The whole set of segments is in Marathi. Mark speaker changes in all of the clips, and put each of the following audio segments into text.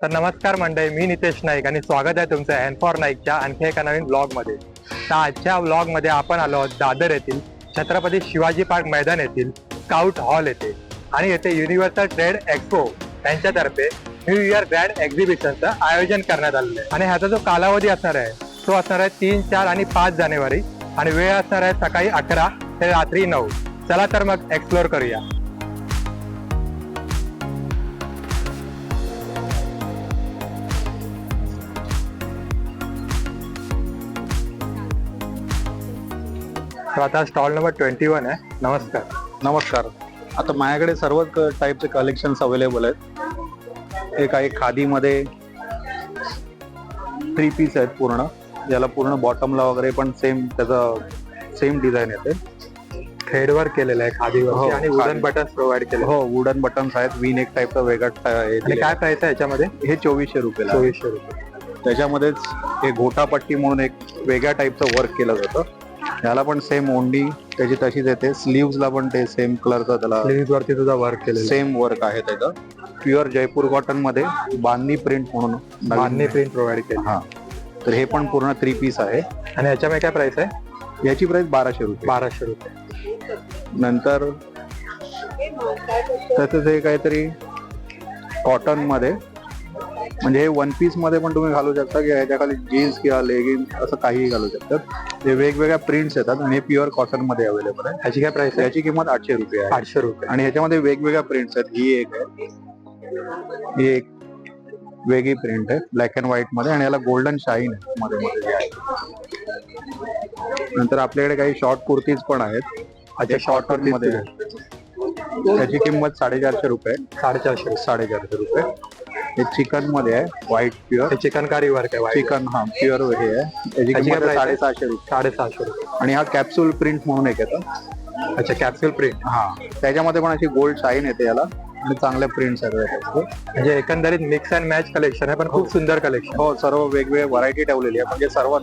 Speaker 1: तर नमस्कार मंडळी मी नितेश नाईक आणि स्वागत आहे तुमचं एन फॉर नाईकच्या आणखी एका नवीन ब्लॉगमध्ये तर आजच्या ब्लॉगमध्ये आपण आलो आहोत दादर येथील छत्रपती शिवाजी पार्क मैदान येथील स्काउट हॉल येथे. आणि येथे युनिव्हर्सल ट्रेड एक्सपो यांच्यातर्फे न्यू इयर ग्रँड एक्झिबिशनचं आयोजन करण्यात आलेलं आहे. आणि ह्याचा जो कालावधी असणार आहे तो असणार आहे तीन चार आणि पाच जानेवारी. आणि वेळ असणार आहे सकाळी अकरा ते रात्री नऊ. चला तर मग एक्सप्लोर करूया. तर आता स्टॉल नंबर ट्वेंटी वन आहे. नमस्कार.
Speaker 2: नमस्कार. आता माझ्याकडे सर्वच टाईपचे कलेक्शन्स अवेलेबल आहेत. एक आहे खादीमध्ये थ्री पीस आहेत पूर्ण. याला पूर्ण बॉटमला वगैरे पण सेम त्याचा सेम डिझाईन येते.
Speaker 1: थ्रेडवर केलेलं आहे
Speaker 2: हो,
Speaker 1: खादीवर आणि वुडन. बटन्स प्रोव्हाइड केले
Speaker 2: हो वुडन बटन्स आहेत. विन एक टाईपचा वेगळा हे
Speaker 1: काय
Speaker 2: आहे.
Speaker 1: प्राइस आहे याच्यामध्ये?
Speaker 2: हे चोवीसशे रुपयाला आहे.
Speaker 1: चोवीसशे रुपये.
Speaker 2: त्याच्यामध्येच हे घोटापट्टी म्हणून एक वेगळ्या टाईपचं वर्क केलं जातं. याला पण सेम ओंडी त्याची तशीच येते स्लीव्सला पण ते सेम कलरचं त्याला
Speaker 1: स्लीव्ह वरती तुझा वर्क केलेला.
Speaker 2: सेम वर्क आहे त्याचं. प्युअर जयपूर कॉटनमध्ये बांधणी प्रिंट म्हणून नवीन-
Speaker 1: बांधणी प्रिंट प्रोव्हाइड केली
Speaker 2: हा. तर हे पण पूर्ण थ्री पीस आहे.
Speaker 1: आणि याच्यामध्ये काय प्राइस आहे?
Speaker 2: याची प्राइस बाराशे रुपये.
Speaker 1: बाराशे रुपये.
Speaker 2: नंतर तसंच हे काहीतरी कॉटनमध्ये म्हणजे हे वन पीसमध्ये पण तुम्ही घालू शकता किंवा ह्याच्या खाली जीन्स किंवा लेगिन्स असं काहीही घालू शकतात. हे वेगवेगळ्या प्रिंट्स येतात आणि हे प्युअर कॉटनमध्ये अवेलेबल आहे.
Speaker 1: याची काय प्राइस आहे?
Speaker 2: याची किंमत आठशे रुपये आहे.
Speaker 1: आठशे रुपये.
Speaker 2: आणि ह्याच्यामध्ये वेगवेगळ्या प्रिंट्स आहेत. ही एक आहे. ही एक वेगळी प्रिंट आहे. ब्लॅक अँड व्हाईटमध्ये आणि याला गोल्डन शाईन आहे. मध्ये मध्ये आहे. नंतर आपल्याकडे काही शॉर्ट कुर्तीज पण आहेत.
Speaker 1: अच्छा शॉर्ट
Speaker 2: cotton मध्ये त्याची किंमत साडेचारशे रुपये
Speaker 1: साडेचारशे
Speaker 2: साडेचारशे रुपये. हे चिकनमध्ये आहे व्हाईट प्युअर
Speaker 1: हे चिकन कारी वर्क आहे white.
Speaker 2: चिकन हा प्युअर हे आहे.
Speaker 1: price?
Speaker 2: साडेसहाशे रुपये.
Speaker 1: साडेसहाशे रुपये.
Speaker 2: आणि हा कॅप्सूल प्रिंट म्हणून एक येतं.
Speaker 1: अच्छा कॅप्सूल प्रिंट
Speaker 2: हा. त्याच्यामध्ये पण अशी गोल्ड शाईन येते याला. आणि चांगल्या आहेत. त्याच्यामध्ये.
Speaker 1: म्हणजे एकंदरीत मिक्स अँड मॅच कलेक्शन आहे पण खूप सुंदर कलेक्शन
Speaker 2: हो सर्व वेगवेगळे व्हरायटी ठेवलेली आहे. म्हणजे सर्व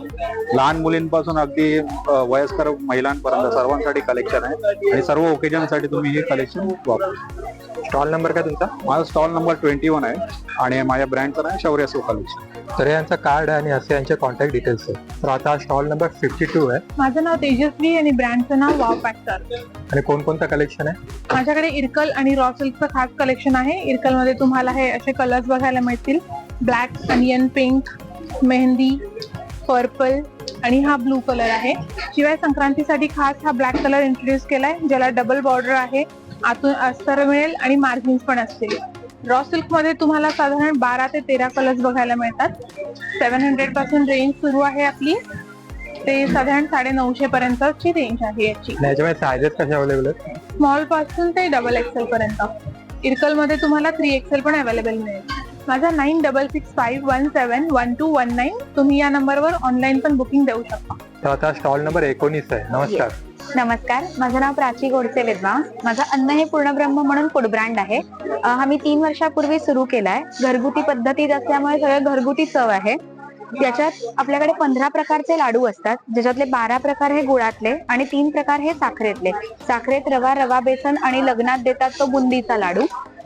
Speaker 2: लहान मुलींपासून अगदी अ, वयस्कर महिलांपर्यंत सर्वांसाठी कलेक्शन आहे. आणि सर्व ओकेजनसाठी तुम्ही हे कलेक्शन वापरू
Speaker 1: स्टॉल नंबर काय तुमचा?
Speaker 2: माझा स्टॉल नंबर ट्वेंटी वन आहे आणि माझ्या ब्रँडचं नाव आहे शौर्य सो कलेक्शन
Speaker 1: तर यांचं कार्ड आहे आणि असे यांचे कॉन्टॅक्ट डिटेल्स आहे तर आता स्टॉल नंबर फिफ्टी टू आहे.
Speaker 3: माझं नाव तेजस्वी आणि ब्रँडचं नाव वाव पॅक्टर
Speaker 1: आणि कोणकोणतं कलेक्शन आहे?
Speaker 3: माझ्याकडे इरकल आणि रॉ सिल्कचं खास कलेक्शन आहे. इरकलमध्ये तुम्हाला हे असे कलर्स बघायला मिळतील. Black onion pink mehndi purple आणि हा ब्लू कलर आहे. शिवाय संक्रांतीसाठी खास हा ब्लॅक कलर इंट्रोड्यूस केलाय ज्याला डबल बॉर्डर आहे. आतून अस्तर मिळेल आणि मार्जिन्स पण असतील. रॉ सिल्कमध्ये तुम्हाला साधारण बारा ते तेरा कलर्स बघायला मिळतात. सेव्हन हंड्रेडपासून रेंज सुरू आहे आपली. ते साधारण साडे नऊशे पर्यंतची रेंज आहे याची.
Speaker 1: याच्यामध्ये सायझेस अवेलेबल आहेत?
Speaker 3: स्मॉलपासून ते डबल एक्सेल पर्यंत. इरकलमध्ये तुम्हाला थ्री एक्सेल पण अवेलेबल मिळेल. माझा nine double six five one seven one two one nine तुम्ही या नंबरवर ऑनलाईन पण बुकिंग देऊ शकता.
Speaker 1: तर आता स्टॉल नंबर एकोणीस आहे. नमस्कार.
Speaker 4: नमस्कार. माझं नाव प्राची गोडसे विद्वा माझं अन्न हे पूर्णब्रह्म म्हणून फूड ब्रँड आहे. अं, हा मी तीन वर्षापूर्वी सुरू केलाय. घरगुती पद्धतीत असल्यामुळे सगळं घरगुती चव आहे. त्याच्यात आपल्याकडे पंधरा प्रकारचे लाडू असतात. ज्याच्यातले बारा प्रकार हे गुळातले आणि तीन प्रकार हे साखरेतले. साखरेत रवा रवा बेसन आणि लग्नात देतात तो बुंदीचा लाडू.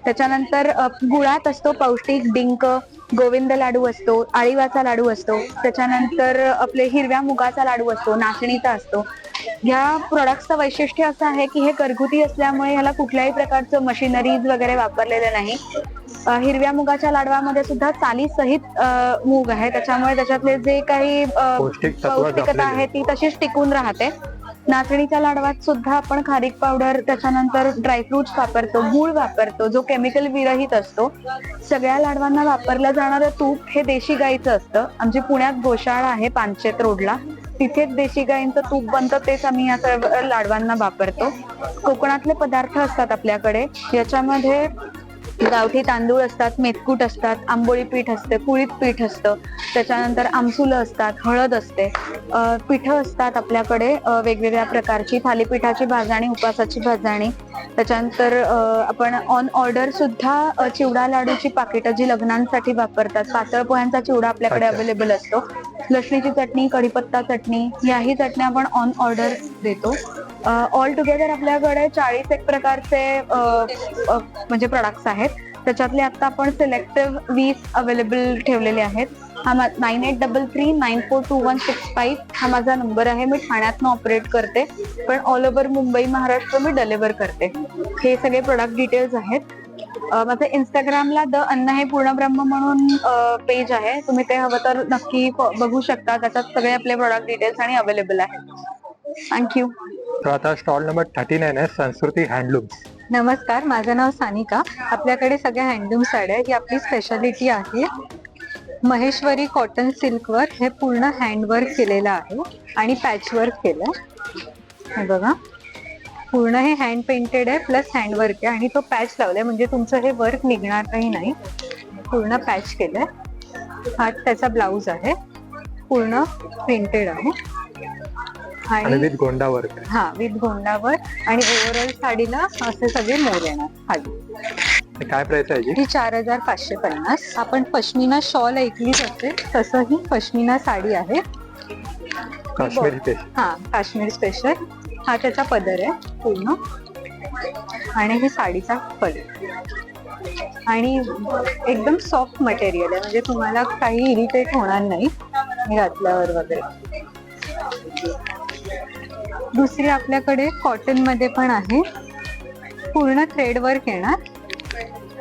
Speaker 4: त्याच्यानंतर गुळात असतो पौष्टिक डिंक गोविंद लाडू असतो आळीवाचा लाडू असतो त्याच्यानंतर आपले हिरव्या मुगाचा लाडू असतो नाचणीचा असतो. या प्रोडक्टचं वैशिष्ट्य असं आहे की हे घरगुती असल्यामुळे ह्याला कुठल्याही प्रकारचं मशिनरीज वगैरे वापरलेलं नाही. हिरव्या मुगाच्या लाडवामध्ये सुद्धा साली सहित मूग आहे. त्याच्यामुळे त्याच्यातले जे काही
Speaker 3: पौष्टिकता आहे ती तशीच टिकून राहते. नाचणीच्या लाडवात सुद्धा आपण खारीक पावडर त्याच्यानंतर ड्रायफ्रुट्स वापरतो गूळ वापरतो जो केमिकल विरहित असतो. सगळ्या लाडवांना वापरलं जाणारं तूप हे देशी गाईचं असतं. आमची पुण्यात गोशाळा आहे पानशेत रोडला. तिथेच देशी गाईंचं तूप बनतं तेच आम्ही या सर्व लाडवांना वापरतो. कोकणातले पदार्थ असतात आपल्याकडे. याच्यामध्ये गावठी तांदूळ असतात मेथकूट असतात आंबोळी पीठ असते कुळीत पीठ असतं. त्याच्यानंतर आमसुलं असतात हळद असते. पिठं असतात आपल्याकडे वेगवेगळ्या प्रकारची. थालीपीठाची भाजणी उपासाची भाजणी. त्याच्यानंतर आपण ऑन ऑर्डर सुद्धा चिवडा लाडूची पाकिटं जी लग्नांसाठी वापरतात. पातळ पोह्यांचा चिवडा आपल्याकडे. अवेलेबल असतो. लसणीची चटणी कढीपत्ता चटणी याही चटण्या आपण ऑन ऑर्डर देतो. ऑल टुगेदर आपल्याकडे चाळीस एक प्रकारचे म्हणजे प्रोडक्ट्स आहेत. त्याच्यातले आता आपण सिलेक्टिव्ह वीस अवेलेबल ठेवलेले आहेत. हा nine eight double three nine four two one six five हा माझा नंबर आहे. मी ठाण्यातनं ऑपरेट करते. पण ऑल ओव्हर मुंबई महाराष्ट्र मी डिलिव्हर करते. हे सगळे प्रोडक्ट डिटेल्स आहेत. माझं इंस्टाग्रामला द अन्न हे पूर्ण ब्रह्म म्हणून पेज आहे. तुम्ही ते हवं तर नक्की बघू शकता. त्याच्यात सगळे आपले प्रोडक्ट डिटेल्स आणि अवेलेबल आहेत. थँक्यू
Speaker 1: तर आता स्टॉल नंबर थर्टी नाईन आहे संस्कृती हँडलूम्स.
Speaker 5: नमस्कार माझं नाव सानिका. आपल्याकडे सगळ्या हँडलूम साड्या ही आपली स्पेशालिटी आहे. महेश्वरी कॉटन सिल्कवर हे पूर्ण हँडवर्क केलेलं आहे आणि पॅचवर्क केलं हे बघा. पूर्ण हे हँड पेंटेड आहे प्लस हँडवर्क आहे. आणि तो पॅच लावलाय म्हणजे तुमचं हे वर्क निघणारही नाही. पूर्ण पॅच केलंय. हा त्याचा ब्लाऊज आहे. पूर्ण प्रिंटेड आहे.
Speaker 1: आणि विथ गोंडा वर्क आहे
Speaker 5: हा विथ गोंडावर आणि ओव्हरऑल साडीला असे सगळे मोर येणार खाली.
Speaker 1: काय प्राइस आहे
Speaker 5: ही चार हजार पाचशे पन्नास. आपण पश्मिना शॉल ऐकलीच असेल तसं ही पश्मिना साडी आहे.
Speaker 1: काश्मीरी
Speaker 5: हा काश्मीर स्पेशल हा त्याचा पदर आहे पूर्ण. आणि ही साडीचा पदर. आणि एकदम सॉफ्ट मटेरियल आहे. म्हणजे तुम्हाला काही इरिटेट होणार नाही. हे घातल्यावर वगैरे. दुसरी आपल्याकडे कॉटनमध्ये पण आहे. पूर्ण थ्रेड वर्क येणार.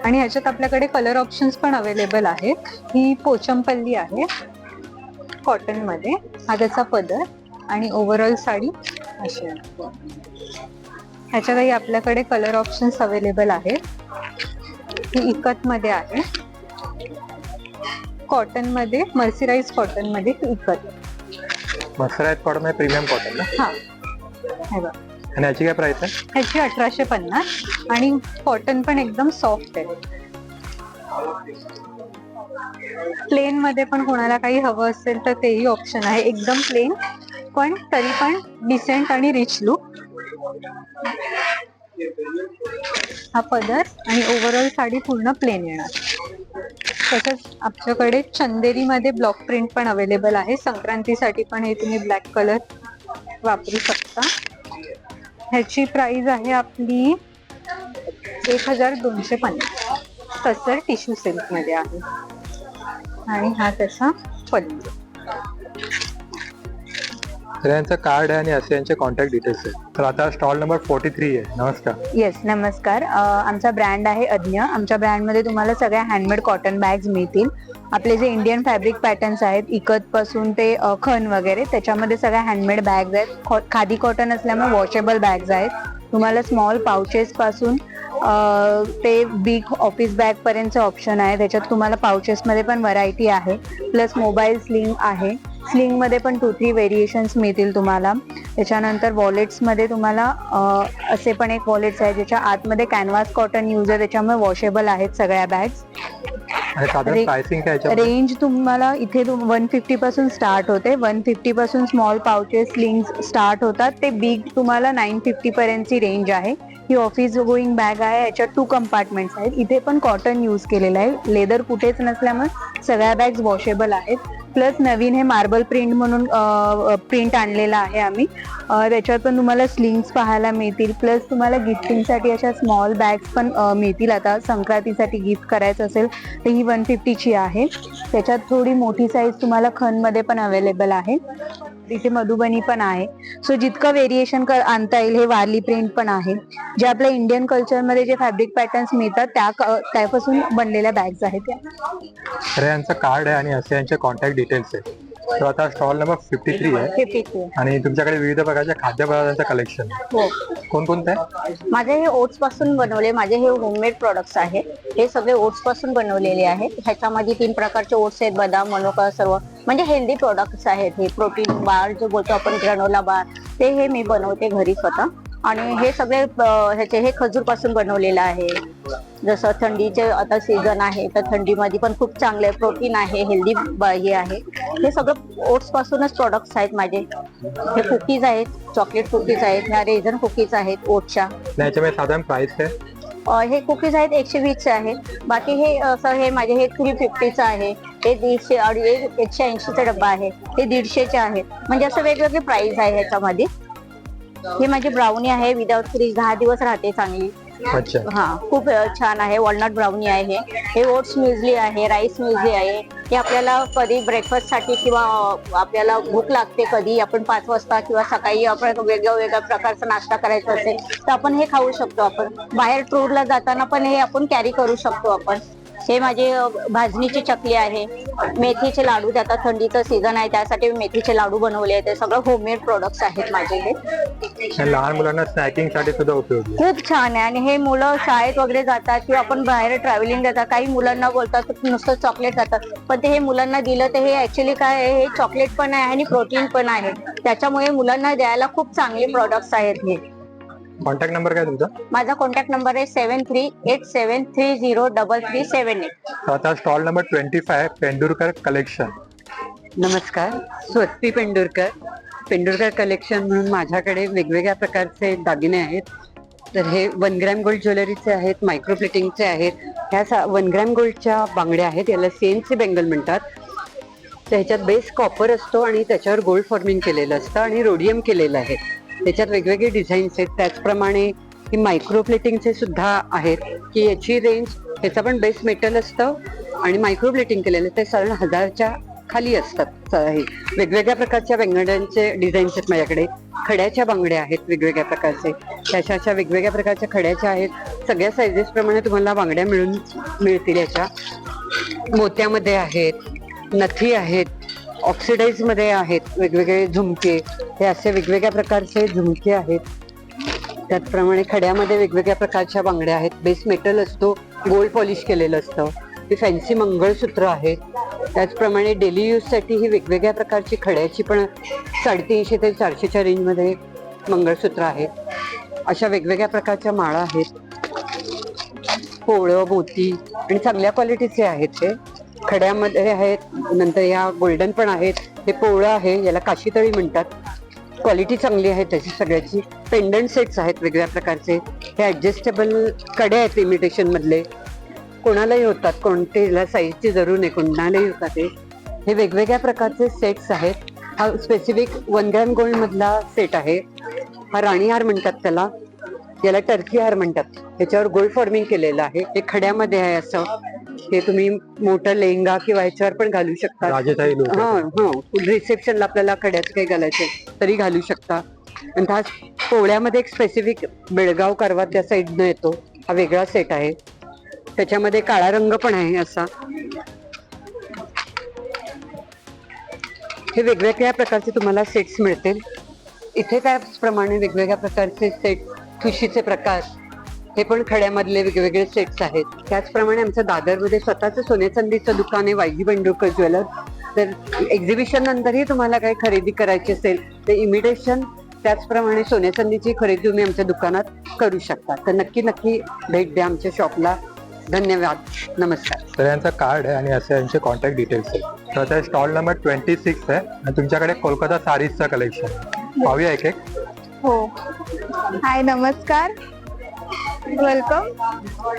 Speaker 5: आणि ह्याच्यात आपल्याकडे कलर ऑप्शन्स पण अवेलेबल आहेत. ही पोचमपल्ली आहे. कॉटनमध्ये. हा त्याचा पदर. आणि ओव्हरऑल साडी अशी आहे. ह्याच्यातही आपल्याकडे कलर ऑप्शन्स अवेलेबल आहेत. ही इकत मध्ये आहे. कॉटनमध्ये मर्सिराईज कॉटनमध्ये इकत.
Speaker 1: मसरायत कॉटन प्रीमियम कॉटन
Speaker 5: हा. हे बघ.
Speaker 1: आणि याची काय प्राइस आहे?
Speaker 5: ह्याची अठराशे पन्नास आणि कॉटन पण एकदम सॉफ्ट आहे. प्लेन मध्ये पण कोणाला काही हवं असेल तर तेही ऑप्शन आहे. एकदम प्लेन पण तरी पण डिसेंट आणि रिच लुक हा पदर आणि ओव्हरऑल साडी पूर्ण प्लेन येणार. तसंच आमच्याकडे चंदेरी मध्ये ब्लॉक प्रिंट पण अवेलेबल आहे. संक्रांतीसाठी पण हे तुम्ही ब्लॅक कलर वापरू शकता. ह्याची प्राइस आहे आपली एक हजार दोनशे पन्नास. तसर टिश्यू सिल्कमध्ये आहे. आणि हा त्याचा पल्लू.
Speaker 1: तर यांचं कार्ड आहे आणि असे यांचे कॉन्टॅक्ट डिटेल्स आहे तर आता स्टॉल नंबर फोर्टी थ्री आहे. नमस्कार.
Speaker 4: येस नमस्कार. अ, आमचा ब्रँड आहे अज्ञ. आमच्या ब्रँडमध्ये तुम्हाला सगळ्या हँडमेड कॉटन बॅग्स मिळतील. आपले जे इंडियन फॅब्रिक पॅटर्न्स आहेत इकत पासून ते खण वगैरे त्याच्यामध्ये सगळ्या हँडमेड बॅग्स आहेत. खादी कॉटन असल्यामुळे वॉशेबल बॅग्स आहेत. तुम्हाला स्मॉल पाउचेस पासून ते बिग ऑफिस बॅग पर्यंतचं ऑप्शन आहे. त्याच्यात तुम्हाला पाउचेस मध्ये पण व्हरायटी आहे. प्लस मोबाईल स्लिंग आहे. स्लिंगमध्ये पण टू थ्री व्हेरिएशन्स मिळतील तुम्हाला. त्याच्यानंतर वॉलेट्समध्ये तुम्हाला असे पण एक वॉलेट्स आहे ज्याच्या आतमध्ये कॅनव्हास कॉटन यूज आहे त्याच्यामुळे वॉशेबल आहेत सगळ्या बॅग्स
Speaker 1: साधारण
Speaker 4: रे-
Speaker 1: प्राइसिंग काय याच्यामध्ये?
Speaker 4: रेंज तुम्हाला इथे वन फिफ्टी पासून स्टार्ट होते. वन फिफ्टी पासून स्मॉल पाउचेस स्लिंग्स स्टार्ट होतात. ते बिग तुम्हाला नाईन फिफ्टी पर्यंतची रेंज आहे. ही ऑफिस गोईंग बॅग आहे. याच्यात टू कंपार्टमेंट्स आहेत. इथे पण कॉटन यूज केलेलं आहे. लेदर कुठेच नसल्यामुळे सगळ्या बॅग्स वॉशेबल आहेत. प्लस नवीन हे मार्बल प्रिंट म्हणून प्रिंट आणलेलं आहे आम्ही. त्याच्यावर त्याच्यात पण तुम्हाला स्लिंग्स पाहायला मिळतील. प्लस तुम्हाला गिफ्टिंगसाठी अशा स्मॉल बॅग्स पण मिळतील. आता संक्रांतीसाठी गिफ्ट करायचं असेल तर ही वन फिफ्टीची आहे. त्याच्यात थोडी मोठी साईज तुम्हाला खनमध्ये पण अवेलेबल आहे. इथे मधुबनी पण आहे. सो जितकं व्हेरिएशन आणता येईल हे वारली प्रिंट पण आहे. जे आपल्या इंडियन कल्चरमध्ये जे फॅब्रिक पॅटर्न्स मिळतात त्या त्यापासून बनलेल्या बॅग्स आहेत त्या.
Speaker 1: यांचं कार्ड आहे आणि असे यांचे कॉन्टॅक्ट डिटेल्स आहेत. तर आता स्टॉल नंबर फिफ्टी थ्री आहे.
Speaker 4: फिफ्टी
Speaker 1: आणि तुमच्याकडे विविध प्रकारच्या खाद्यपदार्थांचं कलेक्शन
Speaker 4: हो.
Speaker 1: कोणकोणतं आहे?
Speaker 6: माझे हे ओट्सपासून बनवले माझे हे होममेड प्रोडक्ट्स आहेत हे सगळे ओट्सपासून बनवलेले आहेत ह्याच्यामध्ये तीन प्रकारचे ओट्स आहेत बदाम मनुका सर्व. म्हणजे हेल्दी प्रोडक्ट्स आहेत हे. प्रोटीन बार जो बोलतो आपण ग्रॅनोला बार. ते हे मी बनवते घरी स्वतः आणि हे सगळे ह्याचे हे खजूरपासून बनवलेलं आहे. जसं थंडीचे आता सीझन आहे तर थंडीमध्ये पण खूप चांगले प्रोटीन आहे हेल्दी हे आहे. हे सगळं ओट्स पासूनच प्रोडक्ट्स आहेत माझे. हे कुकीज आहेत चॉकलेट कुकीज आहेत ह्या रेझन कुकीज आहेत ओटच्या
Speaker 1: याच्यामध्ये साधारण प्राइस आहे?
Speaker 6: हे कुकीज आहेत एकशे वीसचे आहेत. बाकी हे असं हे माझे हे थ्री फिफ्टीचं आहे. हे दीडशे एकशे ऐंशीचा डब्बा आहे. हे दीडशेचे आहेत. म्हणजे असं वेगवेगळे प्राइस आहे ह्याच्यामध्ये. हे माझी ब्राउनी आहे विदाउट फ्रीज दहा दिवस राहते चांगली.
Speaker 1: अच्छा.
Speaker 6: हा खूप छान आहे वॉलनट ब्राउनी आहे हे. ओट्स म्युझली आहे राईस म्युझली आहे. हे आपल्याला कधी ब्रेकफास्टसाठी किंवा आपल्याला भूक लागते कधी आपण पाच वाजता किंवा सकाळी आपण वेगळ्या वेगळ्या प्रकारचा नाश्ता करायचा असेल तर आपण हे खाऊ शकतो आपण. बाहेर टूरला जाताना पण हे आपण कॅरी करू शकतो आपण. हे माझे भाजणीची चकली आहे. मेथीचे लाडू आता थंडीचं सीझन आहे त्यासाठी मी मेथीचे लाडू बनवले आहेत. सगळं होममेड प्रोडक्ट्स आहेत माझे हे
Speaker 1: लहान मुलांना स्नॅकिंगसाठी सुद्धा उपयोगी.
Speaker 6: खूप छान आहे. आणि हे मुलं शाळेत वगैरे जातात किंवा आपण बाहेर ट्रॅव्हलिंग जातात काही मुलांना बोलतात नुसतं चॉकलेट खातात. पण ते हे मुलांना दिलं तर हे ऍक्च्युली काय आहे हे चॉकलेट पण आहे आणि प्रोटीन पण आहे. त्याच्यामुळे मुलांना द्यायला खूप चांगले प्रोडक्ट्स आहेत हे.
Speaker 1: कॉन्टॅक्ट नंबर काय तुमचा?
Speaker 6: माझा कॉन्टॅक्ट नंबर आहे seven three eight seven three zero double three seven eight
Speaker 1: तर आता stall number twenty five Pendurkar collection
Speaker 7: नमस्कार स्वस्ती पेंडुरकर. पेंडुरकर कलेक्शन म्हणून माझ्याकडे वेगवेगळ्या प्रकारचे दागिने आहेत. तर हे वन ग्रॅम गोल्ड ज्वेलरीचे आहेत मायक्रो प्लेटिंगचे आहेत. ह्या सा वन ग्रॅम गोल्डच्या बांगड्या आहेत याला सेनचे बेंगल म्हणतात. तर ह्याच्यात बेस कॉपर असतो आणि त्याच्यावर गोल्ड फॉर्मिंग केलेलं असतं आणि रोडियम केलेलं आहे. त्याच्यात वेगवेगळे डिझाईन्स आहेत. त्याचप्रमाणे ही मायक्रो प्लेटिंगचे सुद्धा आहेत की याची रेंज ह्याचं पण बेस मेटल असतं आणि मायक्रो प्लेटिंग केलेलं ते साधारण हजारच्या खाली असतात. हे वेगवेगळ्या प्रकारच्या बांगड्यांचे डिझाईन्स आहेत माझ्याकडे. खड्याच्या बांगड्या आहेत वेगवेगळ्या प्रकारचे. त्याच्या अशा वेगवेगळ्या प्रकारच्या खड्याच्या आहेत. सगळ्या सायझेसप्रमाणे तुम्हाला बांगड्या मिळून मिळतील याच्या. मोत्यामध्ये आहेत नथी आहेत ऑक्सिडाईजमध्ये आहेत वेगवेगळे झुमके. हे असे वेगवेगळ्या प्रकारचे झुमके आहेत. त्याचप्रमाणे खड्यामध्ये वेगवेगळ्या प्रकारच्या बांगड्या आहेत. बेस मेटल असतो गोल्ड पॉलिश केलेलं असतं. ही फॅन्सी मंगळसूत्र आहेत त्याचप्रमाणे डेली यूजसाठी ही वेगवेगळ्या प्रकारची खड्याची पण साडेतीनशे ते चारशेच्या रेंजमध्ये मंगळसूत्र आहेत. अशा वेगवेगळ्या प्रकारच्या माळा आहेत. पोळं मोती आणि चांगल्या क्वालिटीचे आहेत ते. खड्यामध्ये आहेत नंतर या गोल्डन पण आहेत. हे पोळं आहे याला काशीतळी म्हणतात. क्वालिटी चांगली आहे त्याची सगळ्याची. पेंडंट सेट्स आहेत वेगळ्या प्रकारचे. हे ॲडजस्टेबलकडे आहेत इमिटेशनमधले कोणालाही होतात कोणत्याला साईजची जरूर नाही कोणालाही होतात ते. हे वेगवेगळ्या प्रकारचे सेट्स आहेत. हा स्पेसिफिक वन ग्रॅम गोल्डमधला सेट आहे. हा राणी हार म्हणतात त्याला. याला टर्की हार म्हणतात. ह्याच्यावर गोल्ड फॉर्मिंग केलेलं आहे. हे खड्यामध्ये आहे असं. हे तुम्ही मोठं लेहंगा किंवा ह्याच्यावर पण घालू शकता. हा हा. रिसेप्शनला आपल्याला कड्याचं काही घालायचे तरी घालू शकता. आणि हा पोळ्यामध्ये एक स्पेसिफिक बेळगाव कारवा त्या साईडनं येतो. हा वेगळा सेट आहे. त्याच्यामध्ये काळा रंग पण आहे असा. हे वेगवेगळ्या प्रकारचे तुम्हाला सेट्स मिळतील. इथे त्याचप्रमाणे वेगवेगळ्या प्रकारचे सेट ठुशीचे प्रकार. हे पण खड्यामधले वेगवेगळे सेट्स आहेत. त्याचप्रमाणे आमच्या दादरमध्ये स्वतःचं सोने चांदीचं दुकान आहे वायजी बंडुकर ज्वेलर तर एक्झिबिशन नंतरही तुम्हाला काही खरेदी करायची असेल तर इमिटेशन त्याचप्रमाणे सोन्या चांदीची खरेदी तुम्ही आमच्या दुकानात करू शकता. तर नक्की नक्की भेट द्या आमच्या शॉपला धन्यवाद. नमस्कार.
Speaker 1: तर यांचं कार्ड आहे आणि असे यांचे कॉन्टॅक्ट डिटेल्स आहे तर स्टॉल नंबर ट्वेंटी सिक्स आहे आणि तुमच्याकडे कोलकाता साडीजचं कलेक्शन पाहूया एक एक.
Speaker 3: हो. हाय नमस्कार. वेलकम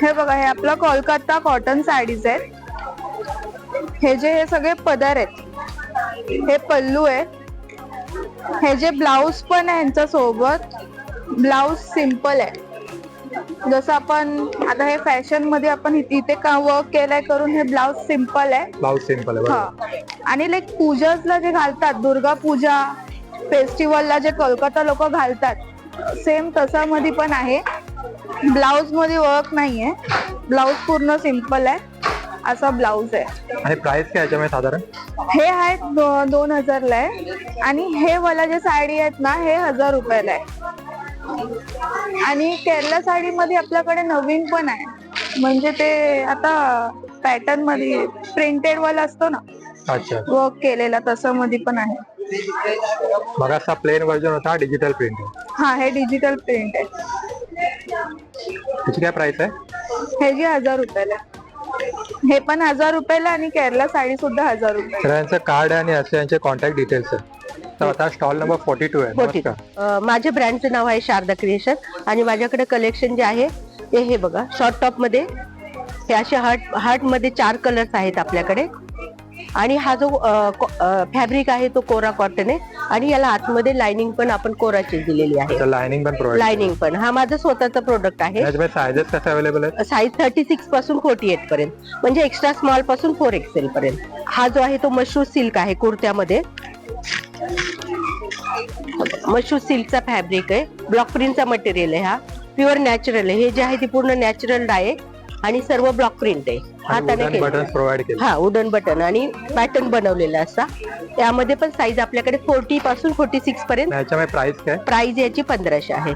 Speaker 3: हे बघा हे आपलं कोलकाता कॉटन साडीज आहेत हे जे हे सगळे पदर आहेत. हे पल्लू आहे. हे जे ब्लाऊज पण आहे यांच्या सोबत ब्लाऊज सिंपल आहे. जसं आपण आता हे फॅशनमध्ये आपण इथे का वर्क केलंय करून हे ब्लाऊज सिंपल आहे.
Speaker 1: ब्लाऊज सिंपल आहे
Speaker 3: हा. आणि लाईक पूजाला जे घालतात दुर्गा पूजा फेस्टिवलला जे कोलकाता लोक घालतात सेम तसा मध्ये पण आहे. ब्लाऊजमध्ये वर्क नाहीये. ब्लाऊज पूर्ण सिंपल आहे. असा ब्लाऊज आहे.
Speaker 1: आणि प्राइस काय याच्यामध्ये साधारण?
Speaker 3: हे आहेत दो- दोन हजारला आहे. आणि हे वाला जे साडी आहेत ना हे हजार रुपयाला आहे. आणि केरला साडी मध्ये आपल्याकडे नवीन पण आहे. म्हणजे ते आता पॅटर्नमध्ये प्रिंटेड वाला असतो ना
Speaker 1: अच्छा.
Speaker 3: वर्क केलेला तसं मध्ये पण आहे.
Speaker 1: मग असा प्लेन व्हर्जन होता डिजिटल प्रिंट आहे
Speaker 3: हा हे डिजिटल प्रिंट आहे.
Speaker 1: त्याची काय प्राइस आहे?
Speaker 3: हे जे हजार रुपयाला. आहे. हे पण हजार रुपयाला आणि केरला साडी सुद्धा हजार रुपये
Speaker 1: तर यांचं कार्ड आणि असे यांचे कॉन्टॅक्ट डिटेल्स आहे. तर आता स्टॉल नंबर फोर्टी टू आहे
Speaker 8: 42.
Speaker 1: नमस्कार.
Speaker 8: अ, माझ्या ब्रँडचं नाव आहे शारदा क्रिएशन आणि माझ्याकडे कलेक्शन जे आहे ते हे बघा शॉर्ट टॉपमध्ये हे असे हार्ट हार्टमध्ये चार कलर्स आहेत आपल्याकडे. आणि हा जो फॅब्रिक आहे तो कोरा कॉटन आहे. आणि याला आतमध्ये लाइनिंग पण आपण कोराची दिलेली आहे.
Speaker 1: लाइनिंग पण
Speaker 8: लाइनिंग पण. हा माझा स्वतःचा प्रोडक्ट आहे.
Speaker 1: याच्यामध्ये सायझेस कसे अवेलेबल आहेत?
Speaker 8: साईज थर्टी सिक्सपासून फोर्टी एट पर्यंत. म्हणजे एक्स्ट्रा स्मॉलपासून फोर एक्सेल पर्यंत. हा जो आहे तो मशरूम सिल्क आहे कुर्त्यामध्ये. मशरूम सिल्कचा फॅब्रिक आहे. ब्लॉक प्रिंटचा मटेरियल आहे हा. प्युअर नॅचरल आहे. हे जे आहे ते पूर्ण नॅचरल डाय आहे. आणि सर्व ब्लॉक प्रिंट आहे. हाताने
Speaker 1: केले
Speaker 8: हा वुडन बटन आणि पॅटर्न बनवलेला असा. त्यामध्ये पण साईज आपल्याकडे फोर्टी पासून फोर्टी सिक्स पर्यंत
Speaker 1: प्राइस काय?
Speaker 8: प्राइस याची पंधराशे आहे.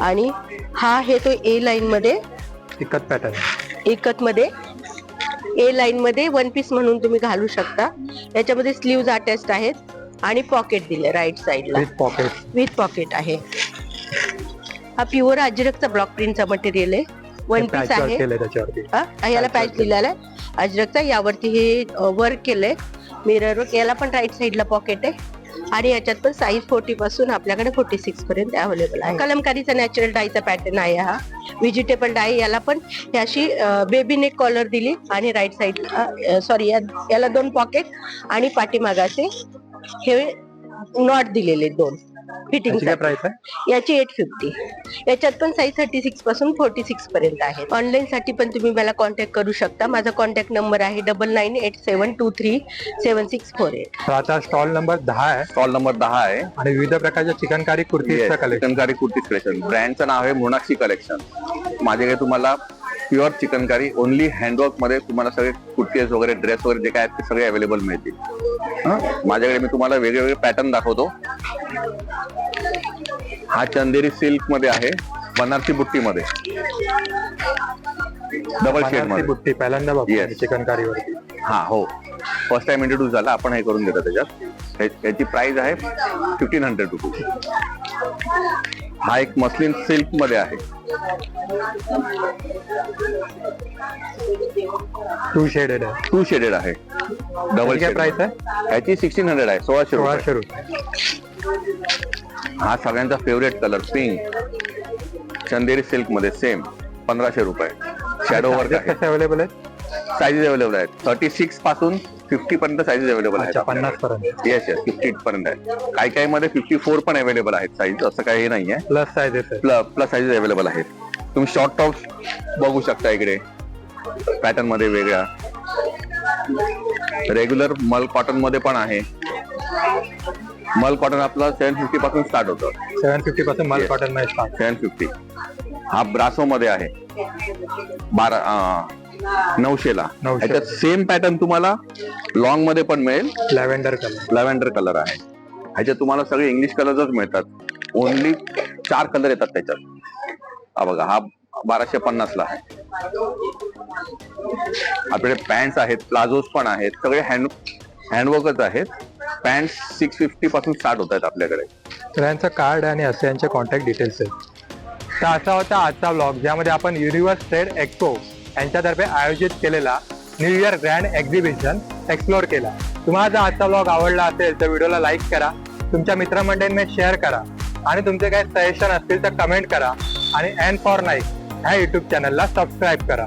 Speaker 8: आणि हा आहे तो ए लाईन मध्ये
Speaker 1: इकत पॅटर्न
Speaker 8: एकत मध्ये ए लाईन मध्ये वन पीस म्हणून तुम्ही घालू शकता. याच्यामध्ये स्लीव्ह अटॅच्ड आहेत आणि पॉकेट दिले राईट साईडला
Speaker 1: विथ पॉकेट
Speaker 8: विथ पॉकेट आहे. हा प्युअर अजरकचा ब्लॉक प्रिंटचा मटेरियल आहे. वन पीस आहे. हा, याला पॅच दिलेला आहे. अजरकचा यावरती हे वर्क केलंय. मिरर वर्क याला पण राईट साईडला पॉकेट आहे. आणि याच्यात पण साईज फोर्टी पासून आपल्याकडे फोर्टी सिक्स पर्यंत अवेलेबल आहे. कलमकारीचा नॅचरल डायचा पॅटर्न आहे हा. व्हेजिटेबल डाय याला पण ही अशी बेबी नेक कॉलर दिली आणि राईट साईडला सॉरी याला दोन पॉकेट आणि पाठीमागाचे हे नॉट दिलेले दोन. फिटिंग
Speaker 1: याची काय प्राइस आहे?
Speaker 8: याची एट फिफ्टी याच्यात पण साईज थर्टी सिक्सपासून फोर्टी सिक्स पर्यंत आहे. ऑनलाईन साठी पण तुम्ही मला कॉन्टॅक्ट करू शकता. माझा कॉन्टॅक्ट नंबर आहे double nine eight seven two three seven six four eight
Speaker 1: आता स्टॉल नंबर दहा आहे.
Speaker 9: स्टॉल नंबर दहा आहे.
Speaker 1: आणि विविध प्रकारच्या चिकनकारी कुर्तीचं कलेक्शन
Speaker 9: चिकनकारी कुर्तीज कलेक्शन ब्रँडचं नाव आहे मोनाक्षी कलेक्शन माझ्याकडे तुम्हाला प्युअर चिकनकारी ओनली हँडवर्कमध्ये तुम्हाला सगळे कुर्तीज वगैरे ड्रेस वगैरे जे काय आहेत ते सगळे अवेलेबल मिळतील. हं? माझ्याकडे मी तुम्हाला वेगवेगळे पॅटर्न दाखवतो. हा चंदेरी सिल्कमध्ये आहे बनारसी बुट्टीमध्ये. डबल शेडमध्ये.
Speaker 1: बुट्टी पहिल्यांदा
Speaker 9: Yes.
Speaker 1: चिकनकारी
Speaker 9: हा हो. फर्स्ट टाइम इंट्रोड्यूस झाला आपण हे करून देतो त्याच्यात. हे- याची प्राइस आहे फिफ्टीन हंड्रेड रुपीज हा एक मस्लिन सिल्कमध्ये आहे.
Speaker 1: टू शेडेड आहे.
Speaker 9: टू शेडेड आहे. डबल
Speaker 1: काय प्राइस आहे?
Speaker 9: याची सिक्स्टीन हंड्रेड आहे सोळाशे रुपये.
Speaker 1: सोळाशे रुपये.
Speaker 9: हा सगळ्यांचा फेवरेट कलर पिंक चंदेरी सिल्कमध्ये सेम पंधराशे रुपये. शॅडो वर्क आहे.
Speaker 1: अवेलेबल आहेत?
Speaker 9: साईजेस अवेलेबल आहेत. थर्टी सिक्सपासून फिफ्टी पर्यंत साईजेस अवेलेबल आहेत
Speaker 1: अच्छा पन्नास पर्यंत.
Speaker 9: येस येस फिफ्टी पर्यंत आहे काही काही मध्ये फिफ्टी फोर पण अवेलेबल आहेत साईज असं काही हे नाहीये
Speaker 1: प्लस आहे
Speaker 9: प्लस साईजेस अवेलेबल आहेत. तुम्ही शॉर्ट टॉप्स बघू शकता इकडे. पॅटर्नमध्ये वेगळ्या. रेग्युलर मल कॉटनमध्ये पण आहे. मल कॉटन आपला सेव्हन फिफ्टी पासून स्टार्ट होतं.
Speaker 1: सेव्हन फिफ्टी पासून माल. कॉटन
Speaker 9: सेव्हन फिफ्टी हा ब्रासो मध्ये आहे. बारा नऊशेला.
Speaker 1: नऊशे.
Speaker 9: याच्यात सेम पॅटर्न तुम्हाला लॉंगमध्ये पण मिळेल.
Speaker 1: लॅव्हेंडर कलर
Speaker 9: लॅव्हेंडर कलर आहे. ह्याच्यात तुम्हाला सगळे इंग्लिश कलरच मिळतात. ओनली चार कलर येतात त्याच्यात. हा बघा हा बाराशे पन्नास ला आहे. आपल्याकडे पॅन्ट आहेत प्लाझोज पण आहेत सगळे हँड हँडवर्कच आहेत. पॅन्ट सिक्स फिफ्टी पासून स्टार्ट होत आहेत आपल्याकडे.
Speaker 1: तर यांचं कार्ड आणि असे यांचे कॉन्टॅक्ट डिटेल्स आहेत. तर असा होता आजचा व्लॉग ज्यामध्ये आपण युनिव्हर्स ट्रेड एक्सपो यांच्यातर्फे आयोजित केलेला new year grand exhibition explore केला. तुम्हाला जर आजचा ब्लॉग आवडला असेल तर व्हिडिओला लाईक करा. तुमच्या मित्रमंडळींमध्ये शेअर करा. आणि तुमचे काही सजेशन असतील तर कमेंट करा. आणि एन फॉर नाईक ह्या युट्यूब चॅनलला सबस्क्राईब करा.